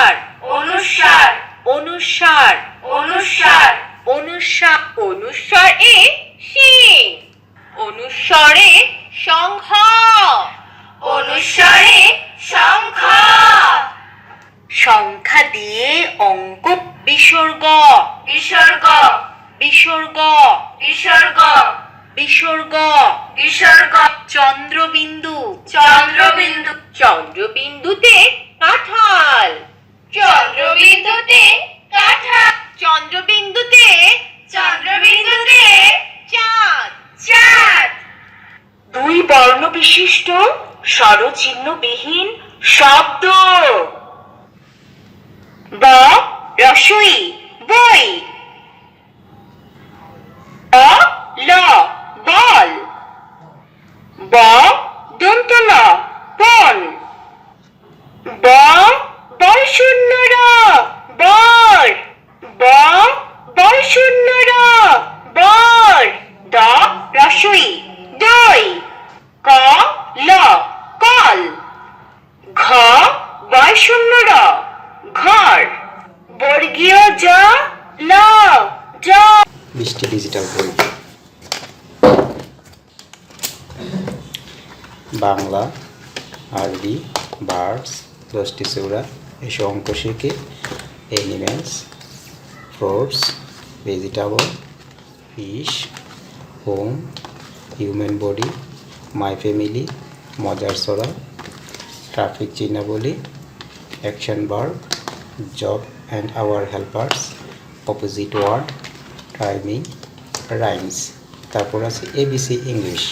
অনুসার। অনুসার। অনুসার। অনুসার। অনুসার। অনুসার এ সিং অনুস্বরে সংঘ অনুস্বরে সংঘ সংখ্যা দিয়ে অঙ্ক বিসর্গ। বিসর্গ। বিসর্গ। বিসর্গ। বিসর্গ। বিসর্গ। চন্দ্রবিন্দু। চন্দ্রবিন্দু। চন্দ্রবিন্দুতে পাঠান বর্ণ বিশিষ্ট স্বরচিহ্নবিহীন শব্দ। ব, রসই, বই। অ, ল, বল। ব দন্ত ন বন। ব বল শূন্য র বর। ব বল শূন্য র বাংলা, আরবি বার্ডস দশটি চৌড়া এসব অঙ্ক শিখে animals fruits vegetable, fish, home, human body, my family, মজার সরা traffic চিহ্নাবলী, action verb job and our helpers opposite word timing rhymes তারপর আছে এবিসি ইংলিশ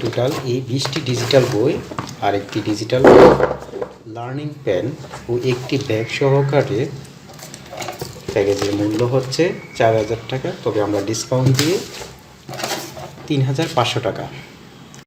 টোটাল এই বিশটি ডিজিটাল বই আর একটি ডিজিটাল লার্নিং পেন ও একটি ব্যাগ সহকারে প্যাকেজের মূল্য হচ্ছে চার হাজার টাকা, তবে আমরা ডিসকাউন্ট দিয়ে তিন হাজার পাঁচশো টাকা।